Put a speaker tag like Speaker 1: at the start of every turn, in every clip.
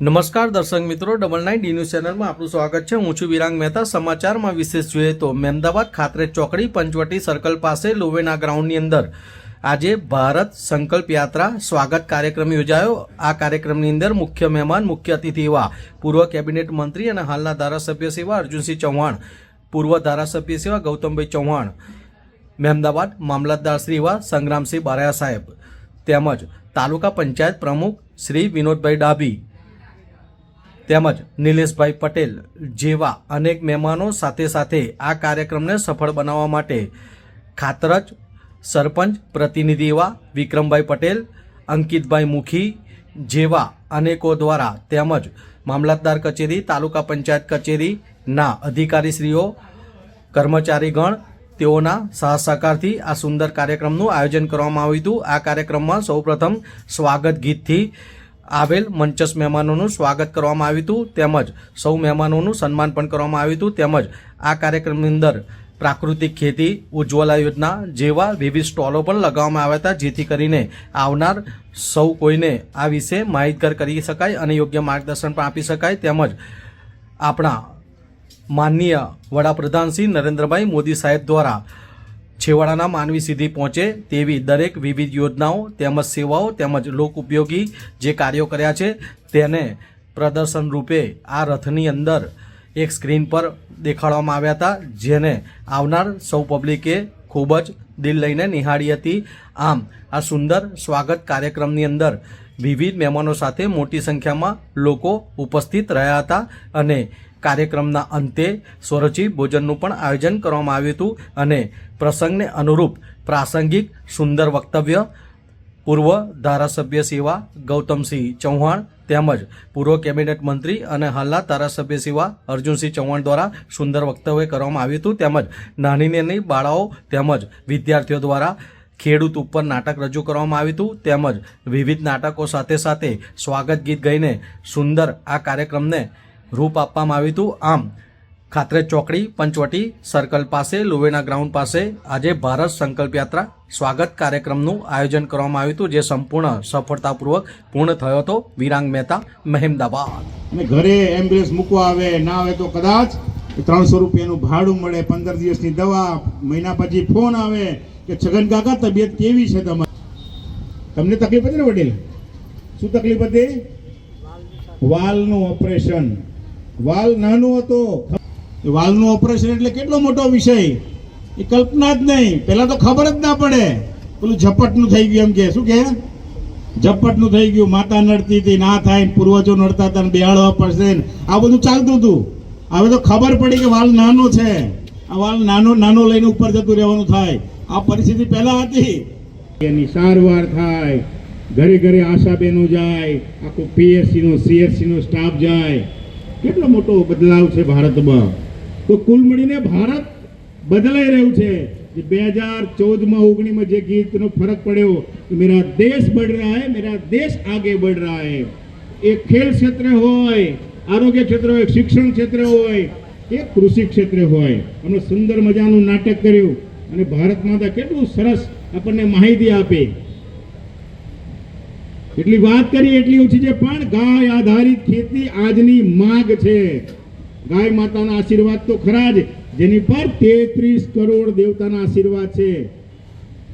Speaker 1: નમસ્કાર દર્શક મિત્રો, ડબલ નાઇન ડી ન્યૂઝ ચેનલમાં આપનું સ્વાગત છે. હું છું વિરાંગ મહેતા. સમાચારમાં વિશેષ જોઈએ તો મહેમદાવાદ ખાતરે ચોકડી પંચવટી સર્કલ પાસે લોવેના ગ્રાઉન્ડની અંદર આજે ભારત સંકલ્પ યાત્રા સ્વાગત કાર્યક્રમ યોજાયો. આ કાર્યક્રમની અંદર મુખ્ય મહેમાન, મુખ્ય અતિથિ એવા પૂર્વ કેબિનેટ મંત્રી અને હાલના ધારાસભ્ય સેવા અર્જુનસિંહ ચૌહાણ, પૂર્વ ધારાસભ્ય સેવા ગૌતમભાઈ ચૌહાણ, મહેમદાવાદ મામલતદાર શ્રી એવા સંગ્રામસિંહ બારાયા સાહેબ તેમજ તાલુકા પંચાયત પ્રમુખ શ્રી વિનોદભાઈ ડાભી તેમજ નિલેશભાઈ પટેલ જેવા અનેક મહેમાનો સાથે સાથે આ કાર્યક્રમને સફળ બનાવવા માટે ખાતરજ, સરપંચ, પ્રતિનિધિ એવા વિક્રમભાઈ પટેલ, અંકિતભાઈ મુખી જેવા અનેકો દ્વારા તેમજ મામલતદાર કચેરી, તાલુકા પંચાયત કચેરીના અધિકારીશ્રીઓ, કર્મચારીગણ તેઓના સાહ સહકારથી આ સુંદર કાર્યક્રમનું આયોજન કરવામાં આવ્યું હતું. આ કાર્યક્રમમાં સૌપ્રથમ સ્વાગત ગીતથી આવેલ મંચસ મહેમાનોનું સ્વાગત કરવામાં આવ્યું હતું. તેમજ સૌ મહેમાનોનું સન્માન પણ કરવામાં આવ્યું હતું. તેમજ આ કાર્યક્રમની અંદર પ્રાકૃતિક ખેતી, ઉજ્જવલા યોજના જેવા વિવિધ સ્ટોલો પણ લગાવવામાં આવ્યા હતા, જેથી કરીને આવનાર સૌ કોઈને આ વિશે માહિતગાર કરી શકાય અને યોગ્ય માર્ગદર્શન પણ આપી શકાય. તેમજ આપણા માનનીય વડાપ્રધાન શ્રી નરેન્દ્રભાઈ મોદી સાહેબ દ્વારા છેવાડાના માનવી સુધી પહોંચે તેવી દરેક વિવિધ યોજનાઓ, તેમજ સેવાઓ, તેમજ લોક ઉપયોગી જે કાર્યો કર્યા છે, તેને પ્રદર્શન રૂપે આ રથની અંદર એક સ્ક્રીન પર દેખાડવામાં આવ્યા હતા, જેને આવનાર સૌ પબ્લિકે ખૂબ જ દિલ લઈને નિહાળી હતી. આમ, આ સુંદર સ્વાગત કાર્યક્રમની અંદર વિવિધ મહેમાનો સાથે મોટી સંખ્યામાં લોકો ઉપસ્થિત રહ્યા હતા અને કાર્યક્રમના અંતે સ્વરચી ભોજનનું પણ આયોજન કરવામાં આવ્યું હતું અને પ્રસંગને અનુરૂપ પ્રાસંગિક, સુંદર વક્તવ્ય, પૂર્વ ધારાસભ્ય સેવા ગૌતમસિંહ ચૌહાણ તેમજ પૂર્વ કેબિનેટ મંત્રી અને હાલના ધારાસભ્ય સેવા અર્જુનસિંહ ચૌહાણ દ્વારા સુંદર વક્તવ્ય કરવામાં આવ્યું હતું. તેમજ નાની નાની બાળાઓ તેમજ વિદ્યાર્થીઓ દ્વારા ખેડૂત ઉપર નાટક રજૂ કરવામાં આવ્યું હતું. તેમજ વિવિધ નાટકો સાથે સાથે સ્વાગત ગીત ગાઈને સુંદર આ કાર્યક્રમને રૂપ આપવામાં આવ્યું હતું. આમ, ખાતરે ચોકડી, પંચવટી, સર્કલ પાસે, લુવેના ગ્રાઉન્ડ પાસે આજે ભારત સંકલ્પ યાત્રા સ્વાગત કાર્યક્રમનું આયોજન કરવામાં આવ્યું હતું, જે સંપૂર્ણ સફળતાપૂર્વક પૂર્ણ થયો હતો. વિરાંગ મહેતા, મહેમદાબાદ.
Speaker 2: અને ઘરે એમ્બ્યુલન્સ મૂકવા આવે, ના આવે તો કદાચ ત્રણસો રૂપિયાનું ભાડું મળે, પંદર દિવસની દવા, મહિના પછી ફોન આવે કે, છગન કાકા, તબિયત કેવી છે તમારી? તમને તકલીફ હતી ને વડીલ? શું તકલીફ હતી? વાલનું ઓપરેશન. વાલ નાનો હતો. વાલનું ઓપરેશન એટલે કેટલો મોટો વિષય? એ કલ્પના જ નહીં. પહેલાં તો ખબર જ ના પડે. પેલું ઝપટનું થઈ ગયું એમ કે. શું કે? ઝપટનું થઈ ગયું. માતા નડતી હતી, ના થાય પૂર્વજો નડતા હતા બેહાડવા પડશે આ બધું ચાલતું હતું. હવે તો ખબર પડી કે વાલ નાનો છે. આ વાલ નાનો નાનો લઈને ઉપર જતું રહેવાનું થાય. આ પરિસ્થિતિ પહેલા હતી. એની સારવાર થાય. ઘરે ઘરે આશાબેનો જાય. આખું પીએસસી નો સીએસસી નો સ્ટાફ જાય. કેટલો મોટો બદલાવ છે ભારતમાં? તો કુલ મળીને ભારત બદલાઈ રહ્યું છે. બે હજાર ચૌદમાં ઓગણીમાં જે ગીતનો ફરક પડ્યો મેરા દેશ બઢ રહા હૈ, મેરા દેશ આગે બઢ રહા હૈ. એ ખેલ ક્ષેત્ર હોય, આરોગ્ય ક્ષેત્ર હોય, શિક્ષણ ક્ષેત્ર હોય કે કૃષિ ક્ષેત્રે હોય. અમે સુંદર મજાનું નાટક કર્યું અને ભારત માતા કેટલું સરસ આપણને માહિતી આપે. એટલી વાત કરી એટલી ઓછી છે, પણ ગાય આધારિત ખેતી આજની માંગ છે. ગાય માતાના આશીર્વાદ તો ખરા જ, જેની પર તેત્રીસ કરોડ દેવતાના આશીર્વાદ છે.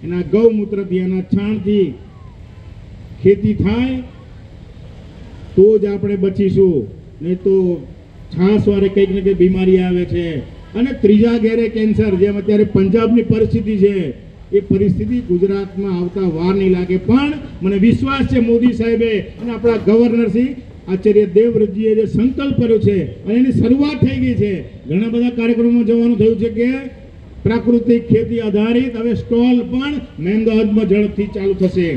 Speaker 2: એના ગૌમૂત્રથી એના છાણથી ખેતી થાય, તો જ આપણે બચીશું. નહીં તો છાસ વારે કંઈક ને કંઈક બીમારી આવે છે. અને ત્રીજા ઘેરે કેન્સર, જેમ અત્યારે પંજાબની પરિસ્થિતિ છે એ પરિસ્થિતિ ગુજરાતમાં આવતા વાર નહીં લાગે. પણ મને વિશ્વાસ છે મોદી સાહેબે અને આપણા ગવર્નરશ્રી આચાર્ય દેવવ્રતજીએ જે સંકલ્પ કર્યો છે અને એની શરૂઆત થઈ ગઈ છે. ઘણા બધા કાર્યક્રમોમાં જવાનું થયું છે કે પ્રાકૃતિક ખેતી આધારિત. હવે સ્ટોલ પણ મહેમદાવાદમાં ઝડપથી ચાલુ થશે.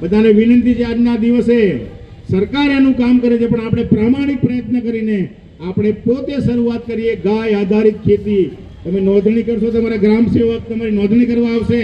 Speaker 2: બધાને વિનંતી છે આજના દિવસે સરકાર એનું કામ કરે છે, પણ આપણે પ્રામાણિક પ્રયત્ન કરીને આપણે પોતે શરૂઆત કરીએ ગાય આધારિત ખેતી. તમે નોંધણી કરશો તમારા ગ્રામ સેવક તમારી નોંધણી કરવા આવશે.